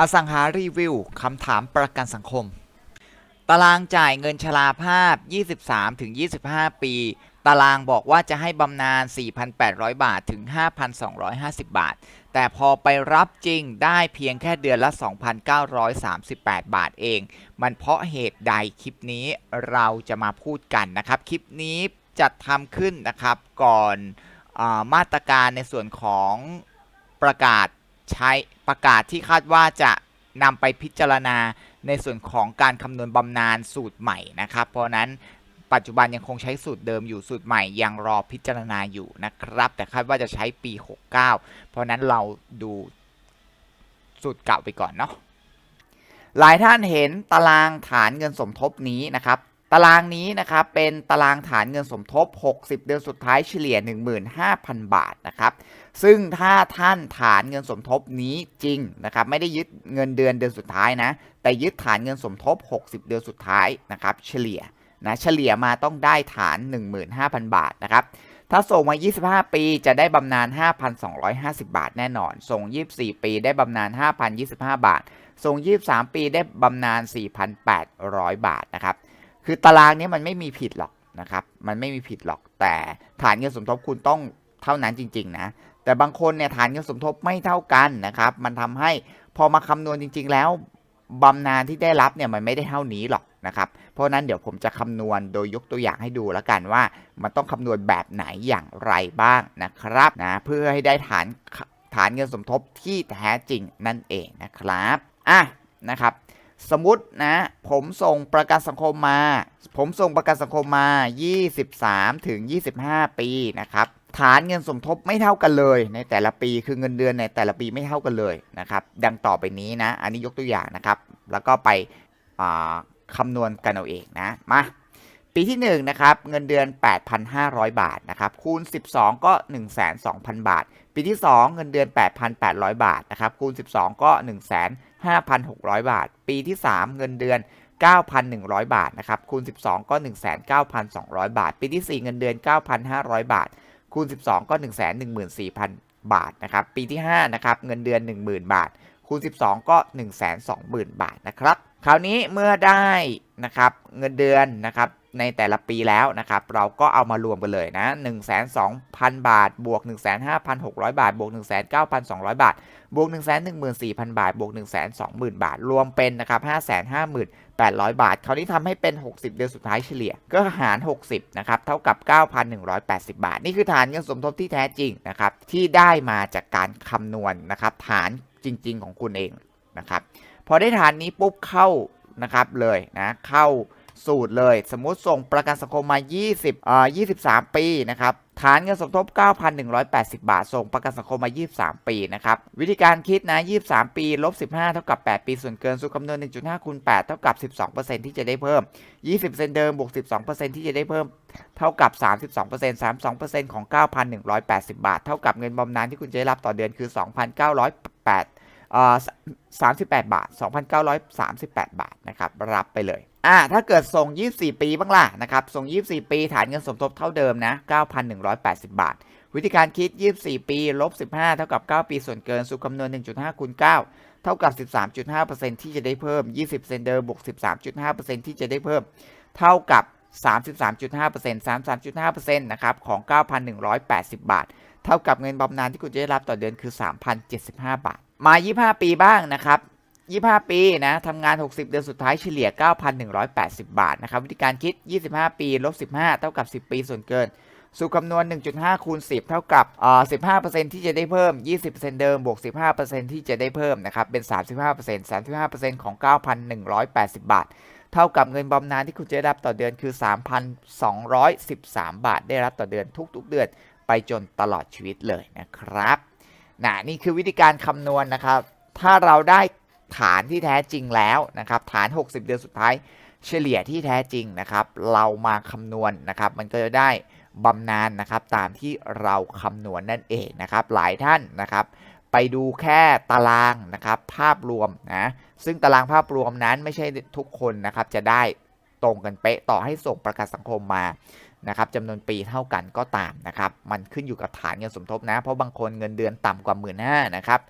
อสังหารีวิวคำถามประกันสังคม ตารางจ่ายเงินชราภาพ 23-25 ปี ตารางบอกว่าจะให้บำนาญ 4,800 บาทถึง 5,250 บาท แต่พอไปรับจริงได้เพียงแค่เดือนละ 2,938 บาทเอง มันเพราะเหตุใดคลิปนี้เราจะมาพูดกันนะครับ คลิปนี้จัดทำขึ้นนะครับก่อนอามาตรการในส่วนของประกาศใช้ ประกาศที่คาดว่าจะนำไปพิจารณาในส่วนของการคำนวณบำนาญสูตรใหม่นะครับ เพราะนั้นปัจจุบันยังคงใช้สูตรเดิมอยู่สูตรใหม่ยังรอพิจารณาอยู่นะครับ แต่คาดว่าจะใช้ปี 69 เพราะนั้นเราดูสูตรเก่าไปก่อนเนาะหลายท่านเห็นตารางฐานเงินสมทบนี้นะครับตารางนี้นะครับเป็นตารางฐานเงินสมทบ 60 เดือนสุดท้ายเฉลี่ย 15,000 บาทนะครับ ซึ่งถ้าท่านฐานเงินสมทบนี้จริงนะครับไม่ได้ยึดเงินเดือนเดือนสุดท้ายนะ แต่ยึดฐานเงินสมทบ 60 เดือนสุดท้ายนะครับเฉลี่ยนะเฉลี่ยมาต้องได้ฐาน 15,000 บาทนะครับถ้าส่งมา 25 ปีจะได้บำนาญ 5,250 บาทแน่นอน ส่ง 24 ปีได้บำนาญ 5,025 บาท ส่ง 23 ปีได้บำนาญ 4,800 บาทนะครับ คือตารางนี้มันไม่มีผิดหรอกนะครับ มันไม่มีผิดหรอก แต่ฐานเงินสมทบคุณต้องเท่านั้นจริง ๆ นะ แต่บางคนเนี่ยฐานเงินสมทบไม่เท่ากันนะครับ มันทำให้พอมาคำนวณจริง ๆ แล้วบำนาญที่ได้รับเนี่ยมันไม่ได้เท่านี้หรอกนะครับ เพราะฉะนั้นเดี๋ยวผมจะคำนวณโดยยกตัวอย่างให้ดูแล้วกันว่า มันต้องคำนวณแบบไหนอย่างไรบ้างนะครับนะเพื่อให้ได้ฐานฐานเงินสมทบที่แท้จริงนั่นเองนะครับอะนะครับ สมมตินะผมส่งประกันสังคมมา ผมส่งประกันสังคมมา 23 ถึง 25 ปีนะครับ ฐานเงินสมทบไม่เท่ากันเลย ในแต่ละปีคือเงินเดือนในแต่ละปีไม่เท่ากันเลยนะครับ ดังต่อไปนี้นะ อันนี้ยกตัวอย่างนะครับ แล้วก็ไปอ่าคำนวณกันเอาเองนะมาปีที่1นะครับเงินเดือน 8,500 บาทนะครับคูณ 12 ก็ 12,000 บาท ปีที่ 2 เงินเดือน 8,800 บาทนะครับคูณ 12 ก็ 1,5600 บาท ปีที่ 3 เงินเดือน 9,100 บาทนะครับคูณ 12 ก็ 19,200 บาท ปีที่ 4 เงินเดือน 9,500 บาท คูณ 12 ก็ 114,000 บาทนะครับ ปีที่ 5 นะครับ เงินเดือน 10,000 บาท คูณ 12 ก็ 120,000 บาทนะครับ คราวนี้เมื่อได้นะครับ เงินเดือนนะครับ ในแต่ละปีแล้วนะครับ เราก็เอามารวมกันเลยนะ 1 2 0 0 0 บาท บวก 15,600 บาท บวก 19,200 บาท บวก 114,000 บาท บวก 120,000 บาท รวมเป็นนะครับ 5 5 8 0 0 บาท คราวนี้ทำให้เป็น 60 เดือนสุดท้ายเฉลี่ย ก็หาร 60 นะครับ เท่ากับ 9,180 บาท นี่คือฐานเงินสมทบที่แท้จริงนะครับ ที่ได้มาจากการคำนวณนะครับ ฐานจริง ๆ ของคุณเองนะครับ พอได้ฐานนี้ปุ๊บเข้านะครับเลยนะ เข้า สูตรเลย สมมุติส่งประกันสังคมมา 20อ่อ23 ปีนะครับฐานเงินสมทบ 9,180 บาท ส่งประกันสังคมมา 23 ปีนะครับ วิธีการคิดนะ 23 ปีลบ 15 เท่ากับ 8 ปี ส่วนเกินสูตรคำนวณ 1.5คูณ8เท่ากับ 12%ที่จะได้เพิ่ม 20%เดิมบวก 12%ที่จะได้เพิ่ม เท่ากับ 32% 32%ของ 9,180 บาท เท่ากับเงินบำนาญที่คุณจะได้รับต่อเดือนคือ 2,908 38 บาท 2,938 บาทนะครับรับไปเลยอ่าถ้าเกิดส่ง 24 ปีบ้างล่ะนะครับส่ง 24 ปีฐานเงินสมทบเท่าเดิมนะ 9,180 บาท วิธีการคิด 24 ปีลบ15 เท่ากับ 9 ปีส่วนเกินสูตรคำนวณ 1.5คูณ9เท่ากับ 13.5%ที่จะได้เพิ่ม 20 เซนเดอร์บวก 13.5%ที่จะได้เพิ่ม เท่ากับ 33.5% 33.5%นะครับของ 9,180 บาท เท่ากับเงินบำนาญที่คุณจะได้รับต่อเดือนคือ 3,075 บาท มา 25 ปีบ้างนะครับ 25 ปีนะทำงาน 60 เดือนสุดท้ายเฉลี่ย 9,180 บาทนะครับ วิธีการคิด 25 ปีลบ15 เท่ากับ 10 ปีส่วนเกิน สูตรคำนวณ 1.5 คูณ 10 เท่ากับเอ่อ15%ที่จะได้เพิ่ม 20%เดิมบวก 15%ที่จะได้เพิ่มนะครับ เป็น 35% 35%ของ 9,180 บาท เท่ากับเงินบำนาญที่คุณจะได้รับต่อเดือนคือ 3,213 บาท ได้รับต่อเดือนทุกๆเดือนไปจนตลอดชีวิตเลยนะครับ นะนี่คือวิธีการคำนวณนะครับ ถ้าเราได้ฐานที่แท้จริงแล้วนะครับ ฐาน 60 เดือนสุดท้าย เฉลี่ยที่แท้จริงนะครับ เรามาคำนวณนะครับ มันก็จะได้บำนาญนะครับ ตามที่เราคำนวณนั่นเองนะครับ หลายท่านนะครับ ไปดูแค่ตารางนะครับ ภาพรวมนะ ซึ่งตารางภาพรวมนั้นไม่ใช่ทุกคนนะครับ จะได้ตรงกันเป๊ะต่อให้ส่งประกันสังคมมา นะครับจำนวนปีเท่ากันก็ตามนะครับ มันขึ้นอยู่กับฐานเงินสมทบนะ เพราะบางคนเงินเดือนต่ำกว่าหมื่นห้านะครับ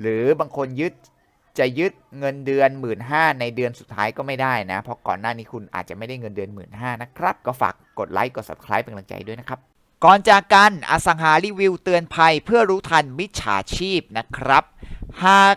หรือบางคนยึดจะยึดเงินเดือนหมื่นห้าในเดือนสุดท้ายก็ไม่ได้นะ เพราะก่อนหน้านี้คุณอาจจะไม่ได้เงินเดือนหมื่นห้านะครับ ก็ฝากกดไลค์กด subscribe เป็นกำลังใจด้วยนะครับ ก่อนจากกันอสังหารีวิวเตือนภัยเพื่อรู้ทันมิจฉาชีพนะครับ หาก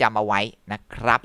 จำเอาไว้นะครับ